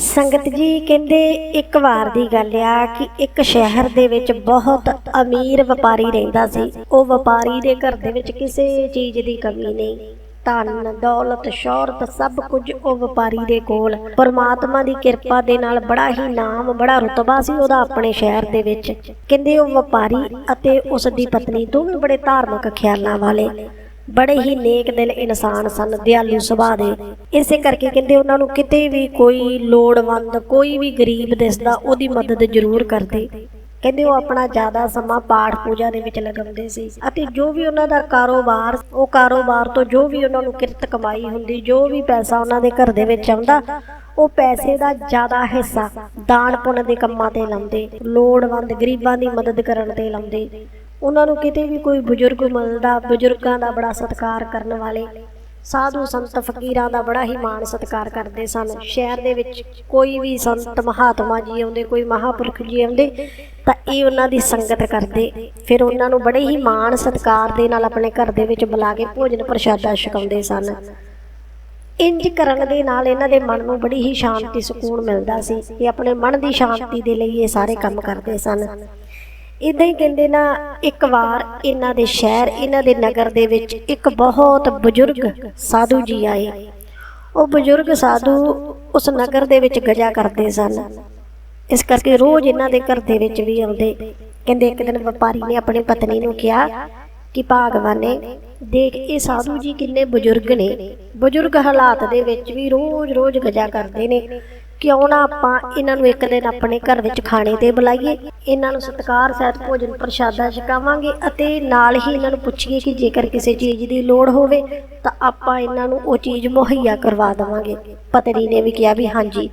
ਸੰਗਤ ਜੀ ਕਹਿੰਦੇ, ਇੱਕ ਵਾਰ ਦੀ ਗੱਲ ਆ ਕਿ ਇੱਕ ਸ਼ਹਿਰ ਦੇ ਵਿੱਚ ਬਹੁਤ ਅਮੀਰ ਵਪਾਰੀ ਰਹਿੰਦਾ ਸੀ। ਉਹ ਵਪਾਰੀ ਦੇ ਘਰ ਦੇ ਵਿੱਚ ਕਿਸੇ ਚੀਜ਼ ਦੀ ਕਮੀ ਨਹੀਂ। ਧਨ, ਦੌਲਤ, ਸ਼ੌਹਰਤ ਸਭ ਕੁਝ ਉਹ ਵਪਾਰੀ ਦੇ ਕੋਲ। ਪਰਮਾਤਮਾ ਦੀ ਕਿਰਪਾ ਦੇ ਨਾਲ ਬੜਾ ਹੀ ਨਾਮ, ਬੜਾ ਰੁਤਬਾ ਸੀ ਉਹਦਾ ਆਪਣੇ ਸ਼ਹਿਰ ਦੇ ਵਿੱਚ। ਕਹਿੰਦੇ ਉਹ ਵਪਾਰੀ ਅਤੇ ਉਸ ਦੀ ਪਤਨੀ ਦੋਵੇਂ ਬੜੇ ਧਾਰਮਿਕ ਖਿਆਲਾਂ ਵਾਲੇ। ਬੜੇ ਹੀ ਨੇਕ ਦਿਲ ਇਨਸਾਨ ਸਨ, ਦਿਆਲੂ ਸੁਭਾਅ ਦੇ। ਇਸੇ ਕਰਕੇ ਕਹਿੰਦੇ ਉਹਨਾਂ ਨੂੰ ਕਿਤੇ ਵੀ ਕੋਈ ਲੋੜਵੰਦ, ਕੋਈ ਵੀ ਗਰੀਬ ਦਿਸਦਾ, ਉਹਦੀ ਮਦਦ ਜ਼ਰੂਰ ਕਰਦੇ। ਕਹਿੰਦੇ ਉਹ ਆਪਣਾ ਜ਼ਿਆਦਾ ਸਮਾਂ ਪਾਠ ਪੂਜਾ ਦੇ ਵਿੱਚ ਲਗਾਉਂਦੇ ਸੀ ਅਤੇ ਜੋ ਵੀ ਉਹਨਾਂ ਦਾ ਕਾਰੋਬਾਰ ਉਹ ਕਾਰੋਬਾਰ ਤੋਂ ਜੋ ਵੀ ਉਹਨਾਂ ਨੂੰ ਕਿਰਤ ਕਮਾਈ ਹੁੰਦੀ, ਜੋ ਵੀ ਪੈਸਾ ਉਹਨਾਂ ਦੇ ਘਰ ਦੇ ਵਿੱਚ ਆਉਂਦਾ, ਉਹ ਪੈਸੇ ਦਾ ਜ਼ਿਆਦਾ ਹਿੱਸਾ ਦਾਨ ਪੁੰਨ ਦੇ ਕੰਮਾਂ ਤੇ ਲਾਉਂਦੇ, ਲੋੜਵੰਦ ਗਰੀਬਾਂ ਦੀ ਮਦਦ ਕਰਨ ਤੇ ਲਾਉਂਦੇ। ਉਹਨਾਂ ਨੂੰ ਕਿਤੇ ਵੀ ਕੋਈ ਬਜ਼ੁਰਗ ਮਿਲਦਾ, ਬਜ਼ੁਰਗਾਂ ਦਾ ਬੜਾ ਸਤਿਕਾਰ ਕਰਨ ਵਾਲੇ, ਸਾਧੂ ਸੰਤ ਫਕੀਰਾਂ ਦਾ ਬੜਾ ਹੀ ਮਾਣ ਸਤਿਕਾਰ ਕਰਦੇ ਸਨ। ਸ਼ਹਿਰ ਦੇ ਵਿੱਚ ਕੋਈ ਵੀ ਸੰਤ ਮਹਾਤਮਾ ਜੀ ਆਉਂਦੇ, ਕੋਈ ਮਹਾਪੁਰਖ ਜੀ ਆਉਂਦੇ, ਤਾਂ ਇਹ ਉਹਨਾਂ ਦੀ ਸੰਗਤ ਕਰਦੇ। ਫਿਰ ਉਹਨਾਂ ਨੂੰ ਬੜੇ ਹੀ ਮਾਣ ਸਤਿਕਾਰ ਦੇ ਨਾਲ ਆਪਣੇ ਘਰ ਦੇ ਵਿੱਚ ਬੁਲਾ ਕੇ ਭੋਜਨ ਪ੍ਰਸ਼ਾਦਾ ਛਕਾਉਂਦੇ ਸਨ। ਇੰਜ ਕਰਨ ਦੇ ਨਾਲ ਇਹਨਾਂ ਦੇ ਮਨ ਨੂੰ ਬੜੀ ਹੀ ਸ਼ਾਂਤੀ, ਸਕੂਨ ਮਿਲਦਾ ਸੀ। ਇਹ ਆਪਣੇ ਮਨ ਦੀ ਸ਼ਾਂਤੀ ਦੇ ਲਈ ਇਹ ਸਾਰੇ ਕੰਮ ਕਰਦੇ ਸਨ। ਇਦਾਂ ਹੀ ਕਹਿੰਦੇ ਨਾ, ਇੱਕ ਵਾਰ ਇਹਨਾਂ ਦੇ ਸ਼ਹਿਰ, ਇਹਨਾਂ ਦੇ ਨਗਰ ਦੇ ਵਿੱਚ ਇੱਕ ਬਹੁਤ ਬਜ਼ੁਰਗ ਸਾਧੂ ਜੀ ਆਏ। ਉਹ ਬਜ਼ੁਰਗ ਸਾਧੂ ਉਸ ਨਗਰ ਦੇ ਵਿੱਚ ਗਜਾ ਕਰਦੇ ਸਨ। ਇਸ ਕਰਕੇ ਰੋਜ਼ ਇਹਨਾਂ ਦੇ ਘਰ ਦੇ ਵਿੱਚ ਵੀ ਆਉਂਦੇ। ਕਹਿੰਦੇ ਇੱਕ ਦਿਨ ਵਪਾਰੀ ਨੇ ਆਪਣੀ ਪਤਨੀ ਨੂੰ ਕਿਹਾ ਕਿ, ਭਾਗਵਾਨੇ, ਦੇਖ, ਇਹ ਸਾਧੂ ਜੀ ਕਿੰਨੇ ਬਜ਼ੁਰਗ ਨੇ। ਬਜ਼ੁਰਗ ਹਾਲਾਤ ਦੇ ਵਿੱਚ ਵੀ ਰੋਜ਼-ਰੋਜ਼ ਗਜਾ ਕਰਦੇ ਨੇ। ਕਿਉਂ ਨਾ ਆਪਾਂ ਇਹਨਾਂ ਨੂੰ ਇੱਕ ਦਿਨ ਆਪਣੇ ਘਰ ਵਿੱਚ ਖਾਣੇ ਤੇ ਬੁਲਾਈਏ। ਇਹਨਾਂ ਨੂੰ ਸਤਿਕਾਰ, ਸਹਿਤ, ਭੋਜਨ, ਪ੍ਰਸ਼ਾਦਾ ਛਕਾਵਾਂਗੇ ਅਤੇ ਨਾਲ ਹੀ ਇਹਨਾਂ ਨੂੰ ਪੁੱਛੀਏ ਕਿ ਜੇਕਰ ਕਿਸੇ ਚੀਜ਼ ਦੀ ਲੋੜ ਹੋਵੇ ਤਾਂ ਆਪਾਂ ਇਹਨਾਂ ਨੂੰ ਉਹ ਚੀਜ਼ ਮੁਹੱਈਆ ਕਰਵਾ ਦੇਵਾਂਗੇ। ਪਤਨੀ ਨੇ ਵੀ ਕਿਹਾ ਵੀ ਹਾਂਜੀ,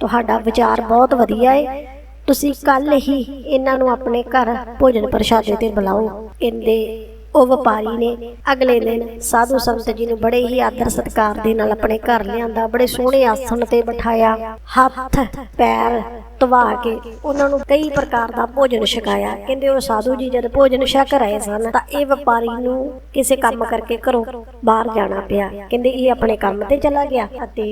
ਤੁਹਾਡਾ ਵਿਚਾਰ ਬਹੁਤ ਵਧੀਆ ਹੈ ਤੁਸੀਂ ਕੱਲ ਹੀ ਇਹਨਾਂ ਨੂੰ ਆਪਣੇ ਘਰ ਭੋਜਨ ਪ੍ਰਸ਼ਾਦੇ ਤੇ ਬੁਲਾਓ। ਇਹਦੇ ਉਹ ਵਪਾਰੀ ਨੇ ਅਗਲੇ ਦਿਨ ਸਾਧੂ ਸੰਤ ਜੀ ਨੂੰ ਬੜੇ ਹੀ ਆਦਰ ਸਤਿਕਾਰ ਦੇ ਨਾਲ ਆਪਣੇ ਘਰ ਲਿਆਂਦਾ, ਬੜੇ ਸੋਹਣੇ ਆਸਣ ਤੇ ਬਿਠਾਇਆ, ਹੱਥ, ਪੈਰ ਧਵਾ ਕੇ ਉਹਨਾਂ ਨੂੰ ਕਈ ਪ੍ਰਕਾਰ ਦਾ ਭੋਜਨ ਛਕਾਇਆ। ਕਹਿੰਦੇ ਉਹ ਸਾਧੂ ਜੀ ਜਦ ਭੋਜਨ ਛਕ ਰਹੇ ਸਨ ਤਾਂ ਇਹ ਵਪਾਰੀ ਨੂੰ ਕਿਸੇ ਕੰਮ ਕਰਕੇ ਘਰੋਂ ਬਾਹਰ ਜਾਣਾ ਪਿਆ। ਕਹਿੰਦੇ ਇਹ ਆਪਣੇ ਕੰਮ ਤੇ ਚਲਾ ਗਿਆ ਅਤੇ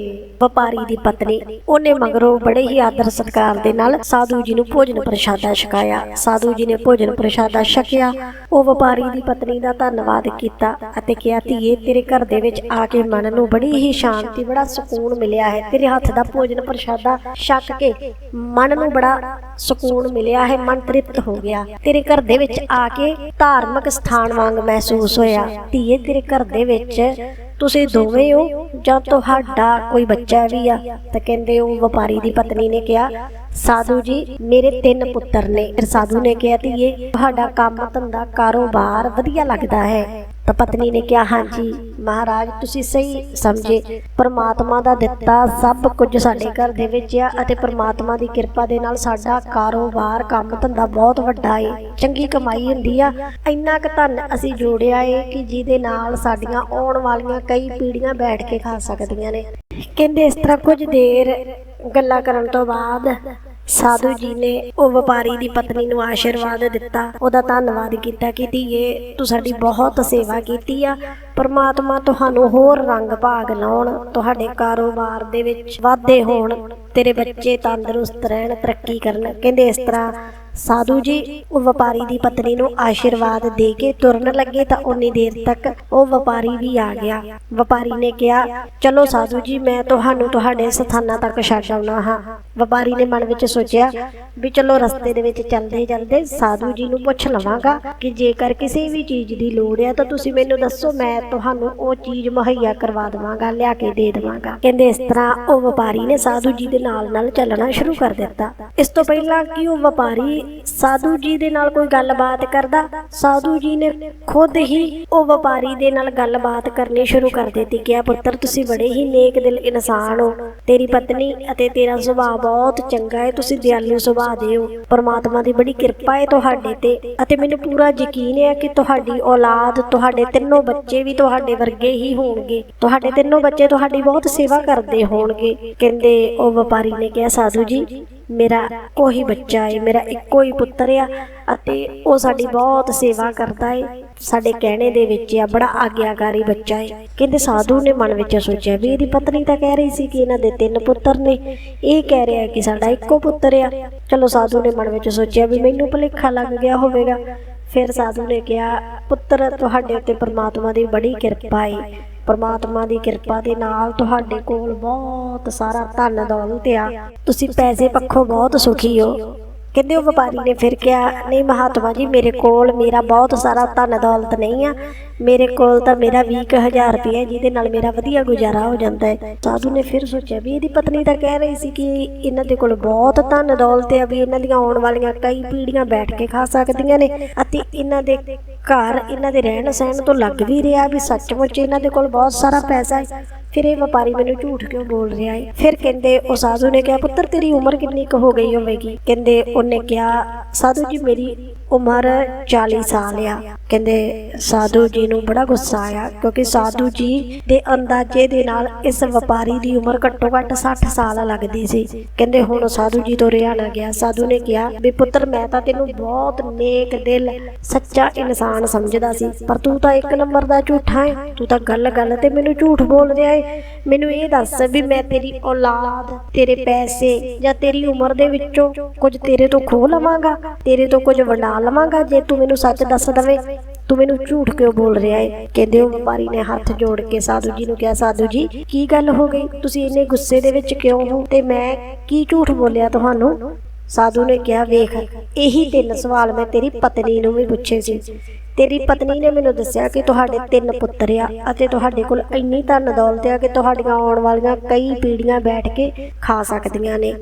ਵਪਾਰੀ ਦੀ ਪਤਨੀ ਉਹਨੇ ਮਗਰੋਂ ਬੜੇ ਹੀ ਆਦਰ ਸਤਿਕਾਰ ਦੇ ਨਾਲ ਸਾਧੂ ਜੀ ਨੂੰ ਭੋਜਨ ਪ੍ਰਸ਼ਾਦਾ ਛਕਾਇਆ। ਸਾਧੂ ਜੀ ਨੇ ਭੋਜਨ ਪ੍ਰਸ਼ਾਦਾ ਛਕਿਆ। ਉਹ ਵਪਾਰੀ ਦੀ ਪਤਨੀ ਦਾ ਧੰਨਵਾਦ ਕੀਤਾ ਅਤੇ ਕਿਹਾ, ਧੀਏ, ਤੇਰੇ ਘਰ ਦੇ ਵਿੱਚ ਆ ਕੇ ਮਨ ਨੂੰ ਬੜੀ ਹੀ ਸ਼ਾਂਤੀ, ਬੜਾ ਸਕੂਨ ਮਿਲਿਆ ਹੈ। ਤੇਰੇ ਹੱਥ ਦਾ ਭੋਜਨ ਪ੍ਰਸ਼ਾਦਾ ਛਕ ਕੇ ਮਨ ਨੂੰ ਬੜਾ ਸਕੂਨ ਮਿਲਿਆ ਹੈ ਮਨ ਤ੍ਰਿਪਤ ਹੋ ਗਿਆ। ਤੇਰੇ ਘਰ ਦੇ ਵਿੱਚ ਆ ਕੇ ਧਾਰਮਿਕ ਸਥਾਨ ਵਾਂਗ ਮਹਿਸੂਸ ਹੋਇਆ। ਧੀਏ, ਤੇਰੇ ਘਰ ਦੇ ਵਿੱਚ ਤੁਸੀਂ ਦੋਵੇਂ ਹੋ ਜਾਂ ਤੁਹਾਡਾ ਕੋਈ ਬੱਚਾ ਵੀ ਆ? ਤਾਂ ਕਹਿੰਦੇ ਉਹ ਵਪਾਰੀ ਦੀ ਪਤਨੀ ਨੇ ਕਿਹਾ, ਸਾਧੂ ਜੀ, ਮੇਰੇ ਤਿੰਨ ਪੁੱਤਰ ਨੇ। ਫਿਰ ਸਾਧੂ ਨੇ ਕਿਹਾ, ਧੀਏ, ਤੁਹਾਡਾ ਕੰਮ ਧੰਦਾ ਕਾਰੋਬਾਰ ਵਧੀਆ ਲੱਗਦਾ ਹੈ। ਤਾਂ ਪਤਨੀ ਨੇ ਕਿਹਾ, ਹਾਂਜੀ। ਮਹਾਰਾਜ, ਤੁਸੀਂ ਸਹੀ ਸਮਝੇ। ਪਰਮਾਤਮਾ ਦਾ ਦਿੱਤਾ ਸਭ ਕੁਝ ਸਾਡੇ ਘਰ ਦੇ ਵਿੱਚ ਆ ਅਤੇ ਪਰਮਾਤਮਾ ਦੀ ਕਿਰਪਾ ਦੇ ਨਾਲ ਸਾਡਾ ਕਾਰੋਬਾਰ, ਕੰਮ ਧੰਦਾ ਬਹੁਤ ਵੱਡਾ ਏ। ਚੰਗੀ ਕਮਾਈ ਹੁੰਦੀ ਆ। ਇੰਨਾ ਕੁ ਧਨ ਅਸੀਂ ਜੋੜਿਆ ਏ ਕਿ ਜਿਹਦੇ ਨਾਲ ਸਾਡੀਆਂ ਆਉਣ ਵਾਲੀਆਂ ਕਈ ਪੀੜ੍ਹੀਆਂ ਬੈਠ ਕੇ ਖਾ ਸਕਦੀਆਂ ਨੇ। ਕਹਿੰਦੇ ਇਸ ਤਰ੍ਹਾਂ ਕੁਝ ਦੇਰ ਗੱਲਾਂ ਕਰਨ ਤੋਂ ਬਾਅਦ ਸਾਧੂ ਜੀ ਨੇ ਉਹ ਵਪਾਰੀ ਦੀ ਪਤਨੀ ਨੂੰ ਆਸ਼ੀਰਵਾਦ ਦਿੱਤਾ, ਉਹਦਾ ਧੰਨਵਾਦ ਕੀਤਾ ਕਿ ਧੀਏ, ਤੂੰ ਸਾਡੀ ਬਹੁਤ ਸੇਵਾ ਕੀਤੀ ਆ, ਪਰਮਾਤਮਾ ਤੁਹਾਨੂੰ ਹੋਰ ਰੰਗ ਭਾਗ ਲਾਉਣ, ਤੁਹਾਡੇ ਕਾਰੋਬਾਰ ਦੇ ਵਿੱਚ ਵਾਧੇ ਹੋਣ, ਤੇਰੇ ਬੱਚੇ ਤੰਦਰੁਸਤ ਰਹਿਣ, ਤਰੱਕੀ ਕਰਨ। ਕਹਿੰਦੇ ਇਸ ਤਰ੍ਹਾਂ ਸਾਧੂ ਜੀ, ਉਹ ਵਪਾਰੀ ਦੀ ਪਤਨੀ ਨੂੰ ਆਸ਼ੀਰਵਾਦ ਦੇ ਕੇ ਤੁਰਨ ਲੱਗੇ ਤਾਂ ਉਨੀ ਦੇਰ ਤੱਕ ਉਹ ਵਪਾਰੀ ਵੀ ਆ ਗਿਆ। ਵਪਾਰੀ ਨੇ ਕਿਹਾ, ਚਲੋ ਸਾਧੂ ਜੀ, ਮੈਂ ਤੁਹਾਨੂੰ ਤੁਹਾਡੇ ਸਥਾਨਾਂ ਤੱਕ ਛੱਡ ਆਉਣਾ ਹਾਂ। ਵਪਾਰੀ ਨੇ ਮਨ ਵਿੱਚ ਸੋਚਿਆ ਵੀ ਚਲੋ ਰਸਤੇ ਦੇ ਵਿੱਚ ਚੱਲਦੇ ਚੱਲਦੇ ਸਾਧੂ ਜੀ ਨੂੰ ਪੁੱਛ ਲਵਾਂਗਾ ਕਿ ਜੇਕਰ ਕਿਸੇ ਵੀ ਚੀਜ਼ ਦੀ ਲੋੜ ਹੈ ਤਾਂ ਤੁਸੀਂ ਮੈਨੂੰ ਦੱਸੋ, ਮੈਂ ਤੁਹਾਨੂੰ ਉਹ ਚੀਜ਼ ਮੁਹੱਈਆ ਕਰਵਾ ਦੇਵਾਂਗਾ, ਲਿਆ ਕੇ ਦੇ ਦੇਵਾਂਗਾ। ਕਹਿੰਦੇ ਇਸ ਤਰ੍ਹਾਂ ਉਹ ਵਪਾਰੀ ਨੇ ਸਾਧੂ ਜੀ ਦੇ ਨਾਲ ਨਾਲ ਚੱਲਣਾ ਸ਼ੁਰੂ ਕਰ ਦਿੱਤਾ। ਇਸ ਤੋਂ ਪਹਿਲਾਂ ਕਿ ਉਹ ਵਪਾਰੀ ਸਾਧੂ ਜੀ ਦੇ ਨਾਲ ਕੋਈ ਗੱਲਬਾਤ ਕਰਦਾ, ਸਾਧੂ ਜੀ ਨੇ ਖੁਦ ਹੀ ਉਹ ਵਪਾਰੀ ਦੇ ਨਾਲ ਗੱਲਬਾਤ ਕਰਨੀ ਸ਼ੁਰੂ ਕਰ ਦਿੱਤੀ ਕਿਹਾ ਪੁੱਤਰ ਤੁਸੀਂ ਬੜੇ ਹੀ ਨੇਕ ਦਿਲ ਇਨਸਾਨ ਹੋ, ਤੇਰੀ ਪਤਨੀ ਅਤੇ ਤੇਰਾ ਸੁਭਾਅ ਬਹੁਤ ਚੰਗਾ ਹੈ, ਤੁਸੀਂ ਦਿਆਲੂ ਸੁਭਾਅ ਦੇ ਹੋ। ਪਰਮਾਤਮਾ ਦੀ ਬੜੀ ਕਿਰਪਾ ਹੈ ਤੁਹਾਡੇ ਤੇ ਅਤੇ ਮੈਨੂੰ ਪੂਰਾ ਯਕੀਨ ਹੈ ਕਿ ਤੁਹਾਡੀ ਔਲਾਦ, ਤੁਹਾਡੇ ਤਿੰਨੋਂ ਬੱਚੇ ਵੀ ਤੁਹਾਡੇ ਵਰਗੇ ਹੀ ਹੋਣਗੇ। ਤੁਹਾਡੇ ਤਿੰਨੋਂ ਬੱਚੇ ਤੁਹਾਡੀ ਬਹੁਤ ਸੇਵਾ ਕਰਦੇ ਹੋਣਗੇ। ਕਹਿੰਦੇ ਉਹ ਵਪਾਰੀ ਨੇ ਕਿਹਾ, ਸਾਧੂ ਜੀ ਮੇਰਾ ਕੋਈ ਬੱਚਾ ਹੈ ਮੇਰਾ ਇੱਕੋ ਹੀ ਪੁੱਤਰ ਆ ਅਤੇ ਉਹ ਸਾਡੀ ਬਹੁਤ ਸੇਵਾ ਕਰਦਾ ਹੈ ਸਾਡੇ ਕਹਿਣੇ ਦੇ ਵਿੱਚ ਆ, ਬੜਾ ਆਗਿਆਕਾਰੀ ਬੱਚਾ ਹੈ ਕਹਿੰਦੇ ਸਾਧੂ ਨੇ ਮਨ ਵਿੱਚ ਸੋਚਿਆ ਵੀ ਇਹਦੀ ਪਤਨੀ ਤਾਂ ਕਹਿ ਰਹੀ ਸੀ ਕਿ ਇਹਨਾਂ ਦੇ ਤਿੰਨ ਪੁੱਤਰ ਨੇ। ਇਹ ਕਹਿ ਰਿਹਾ ਕਿ ਸਾਡਾ ਇੱਕੋ ਪੁੱਤਰ ਆ। ਚਲੋ ਸਾਧੂ ਨੇ ਮਨ ਵਿੱਚ ਸੋਚਿਆ ਵੀ ਮੈਨੂੰ ਭੁਲੇਖਾ ਲੱਗ ਗਿਆ ਹੋਵੇਗਾ। ਫਿਰ ਸਾਧੂ ਨੇ ਕਿਹਾ, ਪੁੱਤਰ, ਤੁਹਾਡੇ ਉੱਤੇ ਪ੍ਰਮਾਤਮਾ ਦੀ ਬੜੀ ਕਿਰਪਾ ਹੈ ਪਰਮਾਤਮਾ ਦੀ ਕਿਰਪਾ ਦੇ ਨਾਲ ਤੁਹਾਡੇ ਕੋਲ ਬਹੁਤ ਸਾਰਾ ਧਨ ਦੌਲਤ ਆ। ਤੁਸੀਂ ਪੈਸੇ ਪੱਖੋਂ ਬਹੁਤ ਸੁਖੀ ਹੋ। ਕਹਿੰਦੇ ਉਹ ਵਪਾਰੀ ਨੇ ਫਿਰ ਕਿਹਾ, ਨਹੀਂ ਮਹਾਤਮਾ ਜੀ, ਮੇਰੇ ਕੋਲ ਮੇਰਾ ਬਹੁਤ ਸਾਰਾ ਧਨ ਦੌਲਤ ਨਹੀਂ ਆ। ਮੇਰੇ ਕੋਲ ਤਾਂ ਮੇਰਾ 20000 ਰੁਪਏ ਜਿਹਦੇ ਨਾਲ ਮੇਰਾ ਵਧੀਆ ਗੁਜ਼ਾਰਾ ਹੋ ਜਾਂਦਾ ਹੈ। ਸਾਧੂ ਨੇ ਫਿਰ ਸੋਚਿਆ ਵੀ ਇਹਦੀ ਪਤਨੀ ਤਾਂ ਕਹਿ ਰਹੀ ਸੀ ਕਿ ਇਹਨਾਂ ਦੇ ਕੋਲ ਬਹੁਤ ਧਨ ਦੌਲਤ ਹੈ, ਵੀ ਇਹਨਾਂ ਦੀਆਂ ਆਉਣ ਵਾਲੀਆਂ ਕਈ ਪੀੜ੍ਹੀਆਂ ਬੈਠ ਕੇ ਖਾ ਸਕਦੀਆਂ ਨੇ ਅਤੇ ਇਹਨਾਂ ਦੇ ਘਰ, ਇਹਨਾਂ ਦੇ ਰਹਿਣ ਸਹਿਣ ਤੋਂ ਲੱਗ ਵੀ ਰਿਹਾ ਵੀ ਸੱਚਮੁੱਚ ਇਹਨਾਂ ਦੇ ਕੋਲ ਬਹੁਤ ਸਾਰਾ ਪੈਸਾ ਹੈ। ਫਿਰ ਇਹ ਵਪਾਰੀ ਮੈਨੂੰ ਝੂਠ ਕਿਉਂ ਬੋਲ ਰਿਹਾ ਹੈ? ਫਿਰ ਕਹਿੰਦੇ, ਉਹ ਸਾਧੂ ਨੇ ਕਿਹਾ, ਪੁੱਤਰ, ਤੇਰੀ ਉਮਰ ਕਿੰਨੀ ਕੁ ਹੋ ਗਈ ਹੋਵੇਗੀ? ਕਹਿੰਦੇ, ਉਹਨੇ ਕਿਹਾ, ਸਾਧੂ ਜੀ, ਮੇਰੀ ਉਮਰ 40 ਸਾਲ ਆ। ਕਹਿੰਦੇ ਸਾਧੂ ਜੀ ਨੂੰ ਬੜਾ ਗੁੱਸਾ ਆਇਆ, ਕਿਉਂਕਿ ਸਾਧੂ ਜੀ ਦੇ ਅੰਦਾਜ਼ੇ ਦੇ ਨਾਲ ਇਸ ਵਪਾਰੀ ਦੀ ਉਮਰ ਘੱਟੋ ਘੱਟ 60 ਸਾਲ ਲੱਗਦੀ ਸੀ। ਕਹਿੰਦੇ ਹੁਣ ਸਾਧੂ ਜੀ ਤੋਂ ਰਿਹਾ ਨਾ ਗਿਆ। ਸਾਧੂ ਨੇ ਕਿਹਾ ਵੀ, ਪੁੱਤਰ, ਮੈਂ ਤਾਂ ਤੈਨੂੰ ਬਹੁਤ ਨੇਕ ਦਿਲ, ਸੱਚਾ ਇਨਸਾਨ ਸਮਝਦਾ ਸੀ, ਪਰ ਤੂੰ ਤਾਂ ਇੱਕ ਨੰਬਰ ਦਾ ਝੂਠਾ ਹੈ ਤੂੰ ਤਾਂ ਗੱਲ ਗੱਲ ਤੇ ਮੈਨੂੰ ਝੂਠ ਬੋਲ ਰਿਹਾ ਹੈ ਮੈਨੂੰ ਇਹ ਦੱਸ ਵੀ ਮੈਂ ਤੇਰੀ ਔਲਾਦ, ਤੇਰੇ ਪੈਸੇ ਜਾਂ ਤੇਰੀ ਉਮਰ ਦੇ ਵਿੱਚੋਂ ਕੁਝ ਤੇਰੇ ਤੋਂ ਖੋਹ ਲਵਾਂਗਾ? ਤੇਰੇ ਤੋਂ ਕੁਝ ਵੰਡਾ ਲਵਾਂਗਾ ਜੇ ਤੂੰ ਮੈਨੂੰ ਸੱਚ ਦੱਸ ਦਵੇਂ। ਤੂੰ ਮੈਨੂੰ ਝੂਠ ਕਿਉਂ ਬੋਲ ਰਿਹਾ ਹੈ ਕਹਿੰਦੇ ਉਹ ਵਪਾਰੀ ਨੇ ਹੱਥ ਜੋੜ ਕੇ ਸਾਧੂ ਜੀ ਨੂੰ ਕਿਹਾ, ਸਾਧੂ ਜੀ, ਕੀ ਗੱਲ ਹੋ ਗਈ? ਤੁਸੀਂ ਇੰਨੇ ਗੁੱਸੇ ਦੇ ਵਿੱਚ ਕਿਉਂ ਹੋ? ਤੇ ਮੈਂ ਕੀ ਝੂਠ ਬੋਲਿਆ ਤੁਹਾਨੂੰ? ਸਾਧੂ ਨੇ ਕਿਹਾ, ਵੇਖ, ਇਹੀ ਤਿੰਨ ਸਵਾਲ ਮੈਂ ਤੇਰੀ ਪਤਨੀ ਨੂੰ ਵੀ ਪੁੱਛੇ ਸੀ। ਤੇਰੀ ਪਤਨੀ ਨੇ ਮੈਨੂੰ ਦੱਸਿਆ ਕਿ ਤੁਹਾਡੇ ਤਿੰਨ ਪੁੱਤਰ ਆ ਅਤੇ ਤੁਹਾਡੇ ਕੋਲ ਇੰਨੀ ਧਨ ਦੌਲਤ ਆ ਕਿ ਤੁਹਾਡੀਆਂ ਆਉਣ ਵਾਲੀਆਂ ਕਈ ਪੀੜ੍ਹੀਆਂ ਬੈਠ ਕੇ ਖਾ ਸਕਦੀਆਂ ਨੇ।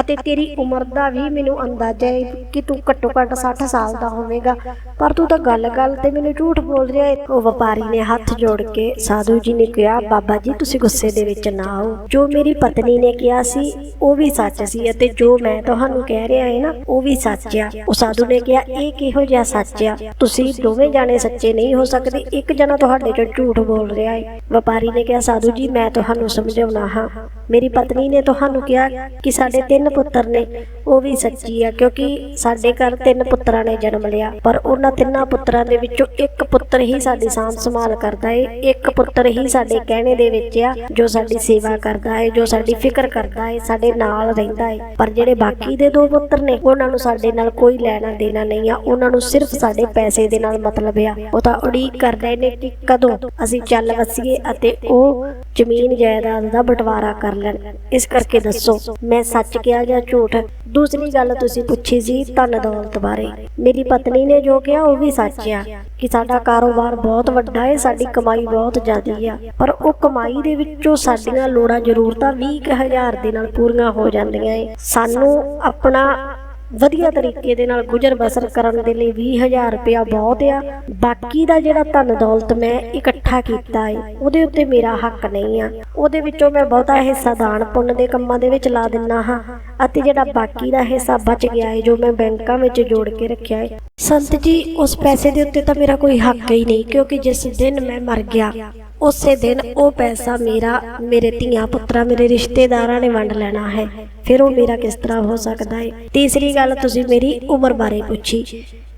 ਅਤੇ ਤੇਰੀ ਉਮਰ ਦਾ ਵੀ ਮੈਨੂੰ ਅੰਦਾਜ਼ਾ ਹੈ ਕਿ ਤੂੰ ਘੱਟੋ ਘੱਟ 60 ਸਾਲ ਦਾ ਹੋਵੇਗਾ। ਪਰ ਤੂੰ ਤਾਂ ਗੱਲ-ਗੱਲ ਤੇ ਮੈਨੂੰ ਝੂਠ ਬੋਲ ਰਿਹਾ ਹੈ। ਉਹ ਵਪਾਰੀ ਨੇ ਹੱਥ ਜੋੜ ਕੇ ਸਾਧੂ ਜੀ ਨੇ ਕਿਹਾ, ਬਾਬਾ ਜੀ, ਤੁਸੀਂ ਗੁੱਸੇ ਦੇ ਵਿੱਚ ਨਾ ਆਓ। ਜੋ ਮੇਰੀ ਪਤਨੀ ਨੇ ਕਿਹਾ ਸੀ, ਉਹ ਵੀ ਸੱਚ ਸੀ ਅਤੇ ਜੋ ਮੈਂ ਤੁਹਾਨੂੰ ਕਹਿ ਰਿਹਾ ਹਾਂ ਨਾ, ਉਹ ਵੀ ਸੱਚ ਆ। ਉਹ ਸਾਧੂ ਨੇ ਕਿਹਾ, ਇਹ ਕਿਹੋ ਜਿਹਾ ਸੱਚ ਆ? ਤੁਸੀਂ ਦੋਵੇਂ ਜਾਣੇ ਸੱਚੇ ਨਹੀਂ ਹੋ ਸਕਦੇ। ਇੱਕ ਜਣਾ ਤੁਹਾਡੇ ਚੋਂ ਝੂਠ ਬੋਲ ਰਿਹਾ ਹੈ। ਵਪਾਰੀ ਨੇ ਕਿਹਾ, ਸਾਧੂ ਜੀ, ਮੈਂ ਤੁਹਾਨੂੰ ਸਮਝਾਉਣਾ ਹਾਂ। ਮੇਰੀ ਪਤਨੀ ਨੇ ਤੁਹਾਨੂੰ ਕਿਹਾ ਕਿ ਸਾਡੇ ਤਿੰਨ ਪੁੱਤਰ ਨੇ, ਉਹ ਵੀ ਸੱਚੀ ਆ, ਕਿਉਂਕਿ ਸਾਡੇ ਘਰ ਤਿੰਨ ਪੁੱਤਰਾਂ ਨੇ ਜਨਮ ਲਿਆ, ਪਰ ਉਹਨਾਂ ਤਿੰਨਾਂ ਪੁੱਤਰਾਂ ਦੇ ਵਿੱਚੋਂ ਇੱਕ ਪੁੱਤਰ ਹੀ ਸਾਡੀ ਸਾਂਭ ਸੰਭਾਲ ਕਰਦਾ ਏ, ਇੱਕ ਪੁੱਤਰ ਹੀ ਸਾਡੇ ਕਹਿਣੇ ਦੇ ਵਿੱਚ ਆ, ਜੋ ਸਾਡੀ ਸੇਵਾ ਕਰਦਾ ਏ, ਜੋ ਸਾਡੀ ਫਿਕਰ ਕਰਦਾ ਏ, ਸਾਡੇ ਨਾਲ ਰਹਿੰਦਾ ਏ, ਪਰ ਜਿਹੜੇ ਬਾਕੀ ਦੇ ਦੋ ਪੁੱਤਰ ਨੇ, ਉਹਨਾਂ ਨੂੰ ਸਾਡੇ ਨਾਲ ਕੋਈ ਲੈਣਾ ਦੇਣਾ ਨਹੀਂ ਆ, ਉਹਨਾਂ ਨੂੰ ਸਿਰਫ ਸਾਡੇ ਪੈਸੇ ਦੇ ਨਾਲ ਮਤਲਬ ਆ। ਉਹ ਤਾਂ ਉਡੀਕ ਕਰ ਰਹੇ ਨੇ ਕਿ ਕਦੋਂ ਅਸੀਂ ਚੱਲ ਵਸੀਏ ਅਤੇ ਉਹ ਜ਼ਮੀਨ ਜਾਇਦਾਦ ਦਾ ਬਟਵਾਰਾ ਕਰ ਲੈਣ। ਇਸ ਕਰਕੇ ਦੱਸੋ, ਮੈਂ ਸੱਚ ਕਿਹਾ ਜਾਂ ਝੂਠ? ਦੂਸਰੀ ਗੱਲ ਤੁਸੀਂ ਪੁੱਛੀ ਸੀ ਧਨ ਦੌਲਤ ਬਾਰੇ। ਮੇਰੀ ਪਤਨੀ ਨੇ ਜੋ ਕਿਹਾ, ਉਹ ਵੀ ਸੱਚ ਆ ਕਿ ਸਾਡਾ ਕਾਰੋਬਾਰ ਬਹੁਤ ਵੱਡਾ ਹੈ, ਸਾਡੀ ਕਮਾਈ ਬਹੁਤ ਜ਼ਿਆਦੀ ਆ। ਪਰ ਉਹ ਕਮਾਈ ਦੇ ਵਿੱਚੋਂ ਸਾਡੀਆਂ ਲੋੜਾਂ, ਜ਼ਰੂਰਤਾਂ 20000 ਦੇ ਨਾਲ ਪੂਰੀਆਂ ਹੋ ਜਾਂਦੀਆਂ ਏ। ਸਾਨੂੰ ਆਪਣਾ ਵਧੀਆ ਤਰੀਕੇ ਦੇ ਨਾਲ ਗੁਜ਼ਰ ਬਸਰ ਕਰਨ ਦੇ ਲਈ 20000 ਰੁਪਇਆ ਬਹੁਤ ਆ। ਬਾਕੀ ਦਾ ਜਿਹੜਾ ਧਨ ਦੌਲਤ ਮੈਂ ਇਕੱਠਾ ਕੀਤਾ ਹੈ ਉਹਦੇ ਉੱਤੇ ਮੇਰਾ ਹੱਕ ਨਹੀਂ ਆ। ਉਹਦੇ ਵਿੱਚੋਂ ਮੈਂ ਬਹੁਤਾ ਹਿੱਸਾ ਦਾਨ ਪੁੰਨ ਦੇ ਕੰਮਾਂ ਦੇ ਵਿੱਚ ਲਾ ਦਿੰਨਾ ਹਾਂ ਅਤੇ ਜਿਹੜਾ ਬਾਕੀ ਦਾ ਹਿੱਸਾ ਬਚ ਗਿਆ ਏ, ਜੋ ਮੈਂ ਬੈਂਕਾਂ ਵਿੱਚ ਜੋੜ ਕੇ ਰੱਖਿਆ ਹੈ ਸੰਤ ਜੀ, ਉਸ ਪੈਸੇ ਦੇ ਉੱਤੇ ਤਾਂ ਮੇਰਾ ਕੋਈ ਹੱਕ ਹੀ ਨਹੀਂ, ਕਿਉਂਕਿ ਜਿਸ ਦਿਨ ਮੈਂ ਮਰ ਗਿਆ ਉਸੇ ਦਿਨ ਉਹ ਪੈਸਾ ਮੇਰਾ, ਮੇਰੇ ਧੀਆਂ ਪੁੱਤਰਾਂ, ਮੇਰੇ ਰਿਸ਼ਤੇਦਾਰਾਂ ਨੇ ਵੰਡ ਲੈਣਾ ਹੈ। ਫਿਰ ਉਹ ਮੇਰਾ ਕਿਸ ਤਰ੍ਹਾਂ ਹੋ ਸਕਦਾ ਹੈ? ਤੀਸਰੀ ਗੱਲ ਤੁਸੀਂ ਮੇਰੀ ਉਮਰ ਬਾਰੇ ਪੁੱਛੀ।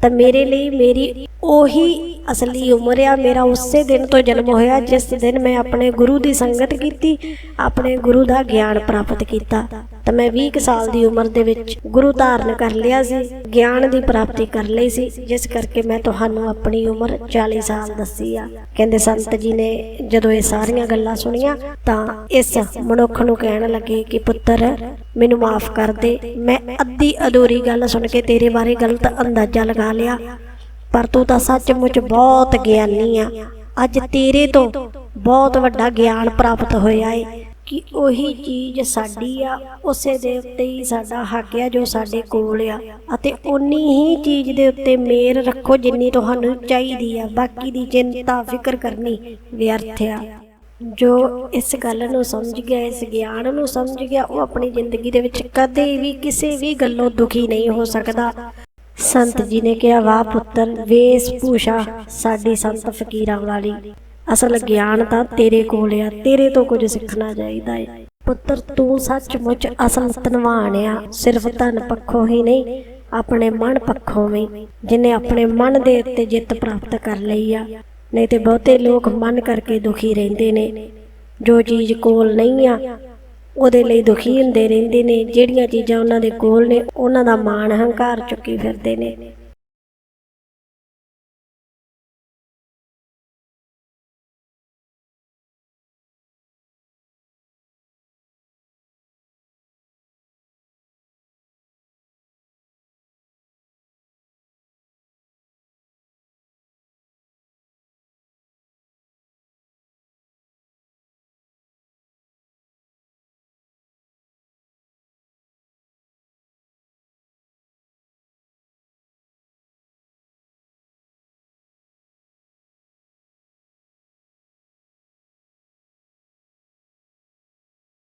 ਤਾਂ ਮੇਰੇ ਲਈ ਮੇਰੀ ਉਹੀ ਅਸਲੀ ਉਮਰ ਆ। ਮੇਰਾ ਉਸੇ ਦਿਨ ਤੋਂ ਜਨਮ ਹੋਇਆ, ਜਿਸ ਦਿਨ ਮੈਂ ਆਪਣੇ ਗੁਰੂ ਦੀ ਸੰਗਤ ਕੀਤੀ, ਆਪਣੇ ਗੁਰੂ ਦਾ ਗਿਆਨ ਪ੍ਰਾਪਤ ਕੀਤਾ। ਤਾਂ ਮੈਂ 20 ਕੁ ਸਾਲ ਦੀ ਉਮਰ ਦੇ ਵਿੱਚ ਗੁਰੂ ਧਾਰਨ ਕਰ ਲਿਆ ਸੀ, ਗਿਆਨ ਦੀ ਪ੍ਰਾਪਤੀ ਕਰ ਲਈ ਸੀ, ਜਿਸ ਕਰਕੇ ਮੈਂ ਤੁਹਾਨੂੰ ਆਪਣੀ ਉਮਰ 40 ਸਾਲ ਦੱਸੀ ਆ। ਕਹਿੰਦੇ ਸੰਤ ਜੀ ਨੇ ਜਦੋਂ ਇਹ ਸਾਰੀਆਂ ਗੱਲਾਂ ਸੁਣੀਆਂ, ਤਾਂ ਇਸ ਮਨੁੱਖ ਨੂੰ ਕਹਿਣ ਲੱਗੇ ਕਿ ਪੁੱਤਰ, ਮੈਨੂੰ ਮਾਫ ਕਰ ਦੇ। ਮੈਂ ਅੱਧੀ ਅਧੂਰੀ ਗੱਲ ਸੁਣ ਕੇ ਤੇਰੇ ਬਾਰੇ ਗਲਤ ਅੰਦਾਜ਼ਾ ਲਗਾ ਲਿਆ। ਪਰ ਤੂੰ ਤਾਂ ਸੱਚਮੁੱਚ ਬਹੁਤ ਗਿਆਨੀ ਆ। ਅੱਜ ਤੇਰੇ ਤੋਂ ਬਹੁਤ ਵੱਡਾ ਗਿਆਨ ਪ੍ਰਾਪਤ ਹੋਇਆ ਏ ਕਿ ਉਹੀ ਚੀਜ਼ ਸਾਡੀ ਆ, ਉਸੇ ਦੇ ਉੱਤੇ ਹੀ ਸਾਡਾ ਹੱਕ ਆ ਜੋ ਸਾਡੇ ਕੋਲ ਆ। ਅਤੇ ਉਨੀ ਹੀ ਚੀਜ਼ ਦੇ ਉੱਤੇ ਮੇਰ ਰੱਖੋ ਜਿੰਨੀ ਤੁਹਾਨੂੰ ਚਾਹੀਦੀ ਆ। ਬਾਕੀ ਦੀ ਚਿੰਤਾ, ਫਿਕਰ ਕਰਨੀ ਵਿਅਰਥ ਆ। ਜੋ ਇਸ ਗੱਲ ਨੂੰ ਸਮਝ ਗਿਆ, ਇਸ ਗਿਆਨ ਨੂੰ ਸਮਝ ਗਿਆ, ਉਹ ਆਪਣੀ ਜ਼ਿੰਦਗੀ ਦੇ ਵਿੱਚ ਕਦੇ ਵੀ ਕਿਸੇ ਵੀ ਗੱਲੋਂ ਦੁਖੀ ਨਹੀਂ ਹੋ ਸਕਦਾ। ਸੰਤ ਜੀ ਨੇ ਕਿਹਾ, ਵਾਹ ਪੁੱਤਰ, ਵੇਸ ਭੂਸ਼ਾ ਸਾਡੀ ਸੰਤ ਫਕੀਰਾਂ ਵਾਲੀ। ਅਸਲ ਗਿਆਨ ਤਾਂ ਤੇਰੇ ਕੋਲ ਆ, ਤੇਰੇ ਤੋਂ ਕੁਝ ਸਿੱਖਣਾ ਚਾਹੀਦਾ ਹੈ ਪੁੱਤਰ, ਤੂੰ ਸੱਚਮੁੱਚ ਅਸਲ ਧਨਵਾਨ ਆ, ਸਿਰਫ ਧਨ ਪੱਖੋਂ ਹੀ ਨਹੀਂ, ਆਪਣੇ ਮਨ ਪੱਖੋਂ ਵੀ, ਜਿਨੇ ਆਪਣੇ ਮਨ ਦੇ ਉੱਤੇ ਜਿੱਤ ਪ੍ਰਾਪਤ ਕਰ ਲਈ ਆ। ਨਹੀਂ ਤੇ ਬਹੁਤੇ ਲੋਕ ਮਨ ਕਰਕੇ ਦੁਖੀ ਰਹਿੰਦੇ ਨੇ। ਜੋ ਚੀਜ਼ ਕੋਲ ਨਹੀਂ ਆ ਉਹਦੇ ਲਈ ਦੁਖੀ ਹੁੰਦੇ ਰਹਿੰਦੇ ਨੇ, ਜਿਹੜੀਆਂ ਚੀਜ਼ਾਂ ਉਹਨਾਂ ਦੇ ਕੋਲ ਨੇ, ਉਹਨਾਂ ਦਾ ਮਾਣ ਹੰਕਾਰ ਚੁੱਕੀ ਫਿਰਦੇ ਨੇ।